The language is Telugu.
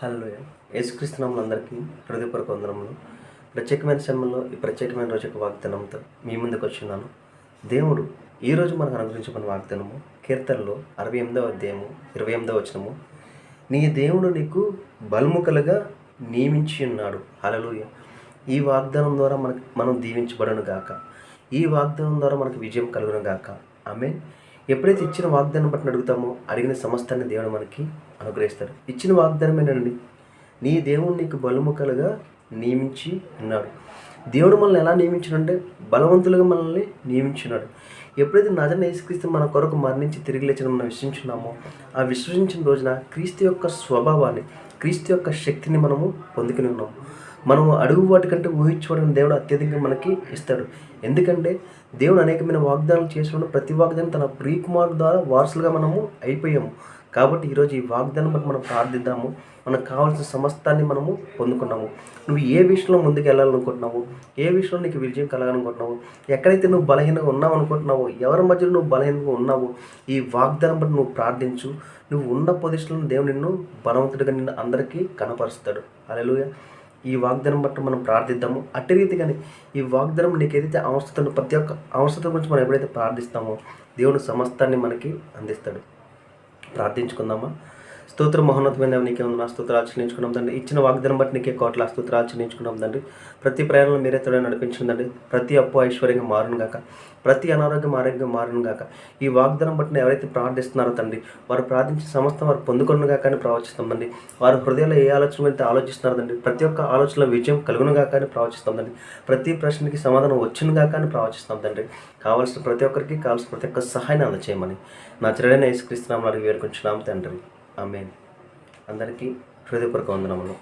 హలో యేసుక్రీస్తునాములు అందరికీ హృదయపూర్వక వందనములు. ప్రత్యేకమైన సమయంలో ఈ ప్రత్యేకమైన రోజు యొక్క వాగ్దానంతో మీ ముందుకు వచ్చిన్నాను. దేవుడు ఈరోజు మనకు అనుగ్రహించబడిన వాగ్దానము కీర్తనలో అరవై ఎనిమిదవ అధ్యాయము ఇరవై ఎనిమిదవ వచనము. నీ దేవుడు నీకు బల్ముకలుగా నియమించి ఉన్నాడు. హలలుయ ఈ వాగ్దానం ద్వారా మనకు మనం దీవించబడను గాక ఈ వాగ్దానం ద్వారా మనకు విజయం కలుగును గాక ఆమె ఎప్పుడైతే ఇచ్చిన వాగ్దానం బట్టి అడుగుతామో అడిగిన సమస్తాన్ని దేవుడు మనకి అనుగ్రహిస్తాడు. ఇచ్చిన వాగ్దానమేనండి నీ దేవుడు నీకు బలుముఖలుగా నియమించి ఉన్నాడు. దేవుడు మనల్ని ఎలా నియమించినంటే బలవంతులుగా మనల్ని నియమించినాడు. ఎప్పుడైతే నజన యేసుక్రీస్తు మన కొరకు మరణించి తిరిగి లేచిన మనం విశ్వసించున్నామో ఆ విశ్వసించిన రోజున క్రీస్తు యొక్క స్వభావాన్ని క్రీస్తు యొక్క శక్తిని మనము పొందుకుని ఉన్నాము. మనం అడుగు వాటికంటే ఊహించుకోవడం దేవుడు అత్యధికంగా మనకి ఇస్తాడు. ఎందుకంటే దేవుడు అనేకమైన వాగ్దానాలు చేసిన ప్రతి వాగ్దానం తన ప్రియకుమారు ద్వారా వారసులుగా మనము అయిపోయాము. కాబట్టి ఈరోజు ఈ వాగ్దానం బట్టి మనం ప్రార్థిద్దాము. మనకు కావాల్సిన సమస్తాన్ని మనము పొందుకున్నాము. నువ్వు ఏ విషయంలో ముందుకు వెళ్ళాలనుకుంటున్నావు ఏ విషయంలో నీకు విజయం కలగాలనుకుంటున్నావు? ఎక్కడైతే నువ్వు బలహీనంగా ఉన్నావు అనుకుంటున్నావో ఎవరి మధ్యలో నువ్వు బలహీనంగా ఉన్నావో ఈ వాగ్దానం బట్టి నువ్వు ప్రార్థించు. నువ్వు ఉన్న పొజిషన్లో దేవుడు నిన్ను బలవంతుడిగా నిన్ను అందరికీ కనపరుస్తాడు. అలెలుగా ఈ వాగ్దానం బట్టి మనం ప్రార్థిద్దాము. అట్టి రీతిగానే ఈ వాగ్దానం నీకు ఏదైతే అవసరం ప్రతి ఒక్క అవసరం గురించి మనం ఎప్పుడైతే ప్రార్థిస్తామో దేవుడు సమస్తాన్ని మనకి అందిస్తాడు. ప్రార్థించుకుందామా? స్తోత్ర మహోన్నతమైన నీకే ఉంది నా స్తోత్రాలు చెల్లించుకున్నాం తండ్రి. ఇచ్చిన వాగ్దానం బట్టి నీకే కోట్ల స్తోత్రాలు చెల్లించుకున్నాం తండ్రి. ప్రతి ప్రయాణంలో మీరే తోడే నడిపించిందండి ప్రతి అప్పు ఐశ్వర్యంగా మారును గాక. ప్రతి అనారోగ్యం ఆరోగ్యం మారును గాక. ఈ వాగ్దానం బట్టిన ఎవరైతే ప్రార్థిస్తున్నారో తండ్రి వారు ప్రార్థించిన సమస్తం వారు పొందుకొను గాక అని ప్రవచిస్తామండి వారు హృదయంలో ఏ ఆలోచన అయితే ఆలోచిస్తున్నారో తండ్రి ప్రతి ఒక్క ఆలోచనలో విజయం కలుగును గాక అని ప్రవచిస్తామండి ప్రతి ప్రశ్నకి సమాధానం వచ్చును గాక అని ప్రవచిస్తాం తండ్రి. కావాల్సిన ప్రతి ఒక్కరికి కావాల్సిన ప్రతి ఒక్క సహాయాన్ని అందచేయమని నా చెడైన యేసుక్రీస్తున్నాం అడిగి వేడుకుంటున్నాం తండ్రి. ఆమె అందరికీ హృదయపూర్వక వందనములు.